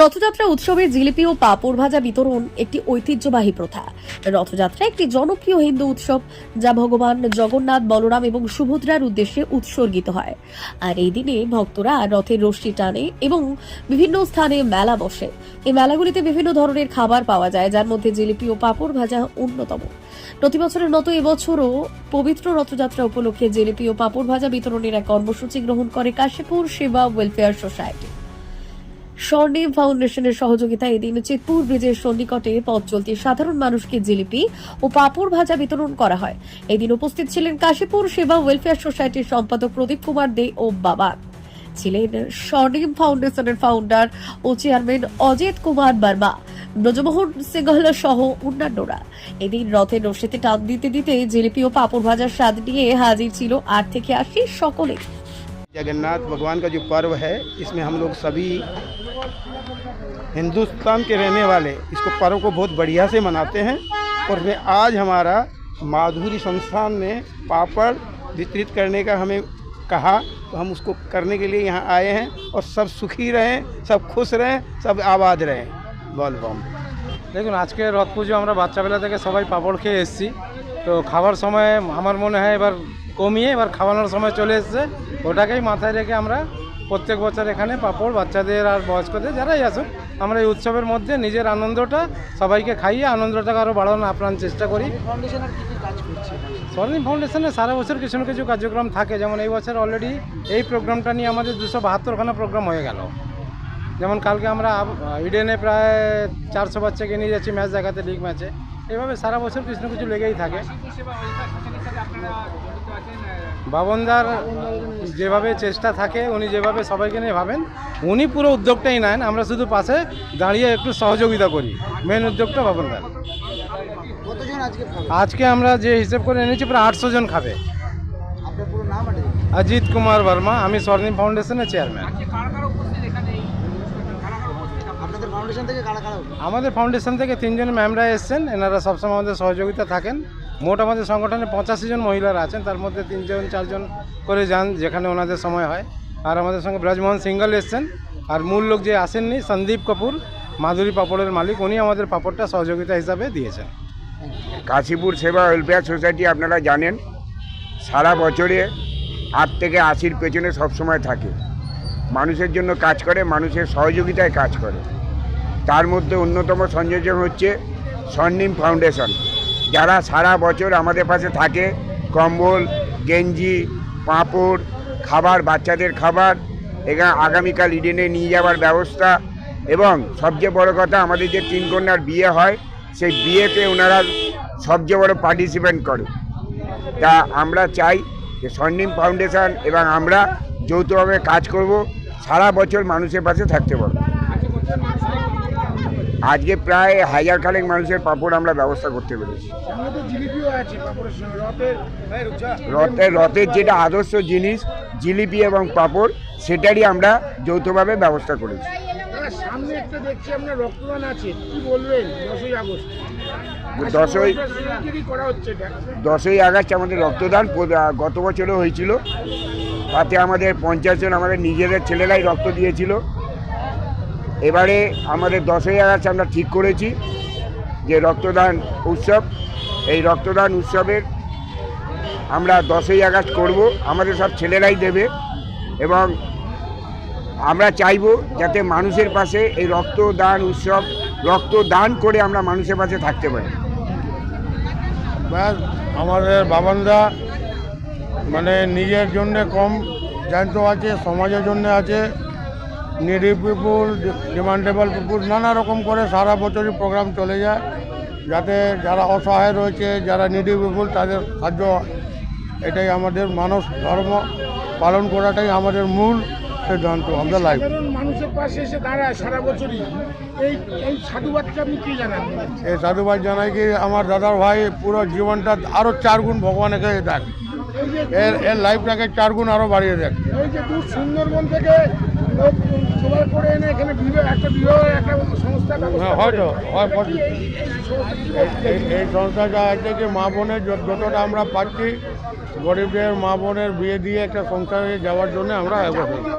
রথযাত্রা উৎসবে জিলিপি ও পাপড় ভাজা বিতরণ একটি ঐতিহ্যবাহী প্রথা। রথযাত্রা একটি জনপ্রিয় হিন্দু উৎসব, যা ভগবান জগন্নাথ, বলরাম এবং সুভদ্রার উদ্দেশ্যে উৎসর্গিত হয়। আর এই দিনে ভক্তরা রথের রশ্মি টানে এবং বিভিন্ন স্থানে মেলা বসে। এই মেলাগুলিতে বিভিন্ন ধরনের খাবার পাওয়া যায়, যার মধ্যে জিলিপি ও পাপড় ভাজা অন্যতম। প্রতি বছরের মতো এবছরও পবিত্র রথযাত্রা উপলক্ষে জিলিপি ও পাঁপড় ভাজা বিতরণের এক কর্মসূচি গ্রহণ করে কাশীপুর সেবা ওয়েলফেয়ার সোসাইটি। স্বর্ণিম ফাউন্ডেশনের সহযোগিতায় এদিন চিতপুর ব্রিজের সন্নিকটে পথ চলতি সাধারণ মানুষকে জিলিপি ও পাপড় ভাজা বিতরণ করা হয়। এদিন উপস্থিত ছিলেন কাশীপুর সেবা ওয়েলফেয়ার সোসাইটির সম্পাদক প্রদীপ কুমার দে ও বাবা। ছিলেন স্বর্ণিম ফাউন্ডেশনের ফাউন্ডার ও চেয়ারম্যান অজিত কুমার বর্মা। ব্রজমোহন সিংহল সহ অন্যান্যরা। এদিন রথের রশিতে টান দিতে দিতে জিলিপি ও পাপড় ভাজার স্বাদ নিয়ে হাজির ছিল আট থেকে আশি সকলে जगन्नाथ भगवान का जो पर्व है इसमें हम लोग सभी हिंदुस्तान के रहने वाले इसको पर्व को बहुत बढ़िया से मनाते हैं और फिर आज हमारा माधुरी संस्थान ने पापड़ वितरित करने का हमें कहा तो हम उसको करने के लिए यहाँ आए हैं और सब सुखी रहें सब खुश रहें सब आबाद रहें बोल बम দেখুন আজকে রথ পুজো আমরা বাচ্চাবেলা থেকে সবাই পাঁপড় খেয়ে এসেছি তো খাওয়ার সময় আমার মনে হয় এবার কমিয়ে এবার খাওয়ানোর সময় চলে এসেছে। ওটাকেই মাথায় রেখে আমরা প্রত্যেক বছর এখানে পাঁপড় বাচ্চাদের আর বয়স্কদের যারাই আসুক আমরা এই উৎসবের মধ্যে নিজের আনন্দটা সবাইকে খাইয়ে আনন্দটাকে আরও বাড়ানোর আপ্রাণ চেষ্টা করি। স্বর্ণিম ফাউন্ডেশনে সারা বছর কিছু না কিছু কার্যক্রম থাকে। যেমন এই বছর অলরেডি এই প্রোগ্রামটা নিয়ে আমাদের দুশো বাহাত্তরখানা প্রোগ্রাম হয়ে গেল। যেমন কালকে আমরা ইডেনে প্রায় চারশো বাচ্চাকে নিয়ে যাচ্ছি ম্যাচ দেখাতে লিগ ম্যাচে এভাবে সারা বছর কিছু না কিছু লেগেই থাকে। বাবনদার যেভাবে চেষ্টা থাকে উনি যেভাবে সবাইকে নিয়ে ভাবেন উনি পুরো উদ্যোগটাই নেন আমরা শুধু পাশে দাঁড়িয়ে একটু সহযোগিতা করি। মেন উদ্যোগটা বাবনদার। আজকে আমরা যে হিসেব করে এনেছি প্রায় আটশো জন খাবে। অজিত কুমার বর্মা আমি স্বর্ণিম ফাউন্ডেশনের চেয়ারম্যান আপনাদের ফাউন্ডেশন থেকে কারা কারা উঠবে? আমাদের ফাউন্ডেশন থেকে তিনজন ম্যামরা এসছেন এনারা সবসময় আমাদের সহযোগিতা থাকেন। মোট আমাদের সংগঠনে পঁচাশি জন মহিলারা আছেন, তার মধ্যে তিনজন, চারজন করে যান যেখানে ওনাদের সময় হয়। আর আমাদের সঙ্গে ব্রাজমোহন সিঙ্গল এসছেন, আর মূল লোক যে আসেননি, সন্দীপ কাপুর, মাধুরী পাপড়ের মালিক, উনি আমাদের পাপড়টা সহযোগিতা হিসাবে দিয়েছেন। কাশীপুর সেবা ওয়েলফেয়ার সোসাইটি আপনারা জানেন, সারা বছরে আট থেকে আশির পেছনে সবসময় থাকে। মানুষের জন্য কাজ করে, মানুষের সহযোগিতায় কাজ করে। তার মধ্যে অন্যতম সংযোজন হচ্ছে স্বর্ণিম ফাউন্ডেশন। যারা সারা বছর আমাদের পাশে থাকে, কম্বল, গেঞ্জি, পাঁপড়, খাবার, বাচ্চাদের খাবার এখানে আগামীকাল ইডেনে নিয়ে যাওয়ার ব্যবস্থা এবং সবচেয়ে বড় কথা আমাদের যে তিন কন্যার বিয়ে হয়, সেই বিয়েতে ওনারা সবচেয়ে বড় পার্টিসিপেন্ট করে। তা আমরা চাই যে স্বর্ণিম ফাউন্ডেশন এবং আমরা যৌথভাবে কাজ করব, সারা বছর মানুষের পাশে থাকতে পারব। আজকে প্রায় হাজার খানেক মানুষের পাপড় আমরা ব্যবস্থা করতে পেরেছি। রথের রথের যেটা আদর্শ জিনিস জিলিপি এবং পাপড় সেটারই আমরা যৌথভাবে ব্যবস্থা করেছি। সামনে একটা দেখছি আপনার রক্তদান আছে। কি বলবেন? দশই আগস্ট। দশই দশই আগস্ট আমাদের রক্তদান গত বছরও হয়েছিল। তাতে আমাদের পঞ্চাশ জন আমাদের নিজেদের ছেলেরাই রক্ত দিয়েছিল। এবারে আমাদের দশই আগস্ট আমরা ঠিক করেছি যে রক্তদান উৎসব। এই রক্তদান উৎসবের আমরা দশই আগস্ট করব, আমাদের সব ছেলেরাই দেবে এবং আমরা চাইব যাতে মানুষের পাশে এই রক্তদান উৎসব, রক্তদান করে আমরা মানুষের পাশে থাকতে পারি। আমাদের বাবানদা মানে নিজের জন্য কম জানতো আছে, সমাজের জন্য আছে। নিডি পিপুল ডিমান্ডেবল পিপুল নানা রকম করে সারা বছরই প্রোগ্রাম চলে যায়। যাতে যারা অসহায় রয়েছে যারা নিডি পিপুল তাদের সাহায্য এটাই আমাদের মানব ধর্ম পালন করাটাই আমাদের মূল সিদ্ধান্ত আমাদের লাইফ মানুষের পাশে এসে দাঁড়ায় সারা বছরই। এই এই সাধুবাদটা আপনি কি জানান? এই সাধুবাদ জানাই কি আমার দাদার ভাই পুরো জীবনটা আরও চার গুণ ভগবানকে দেখ। এর এর লাইফটাকে চার গুণ আরও বাড়িয়ে দেখ। এই যে সুন্দরবন থেকে জোগাড় করে এনে সংস্থা হ্যাঁ, হয়তো হয় এই সংস্থাটা আছে যে মা বোনের যতটা আমরা পাচ্ছি গরিবদের মা বোনের বিয়ে দিয়ে একটা সংসারে যাওয়ার জন্য আমরা এগোচ্ছি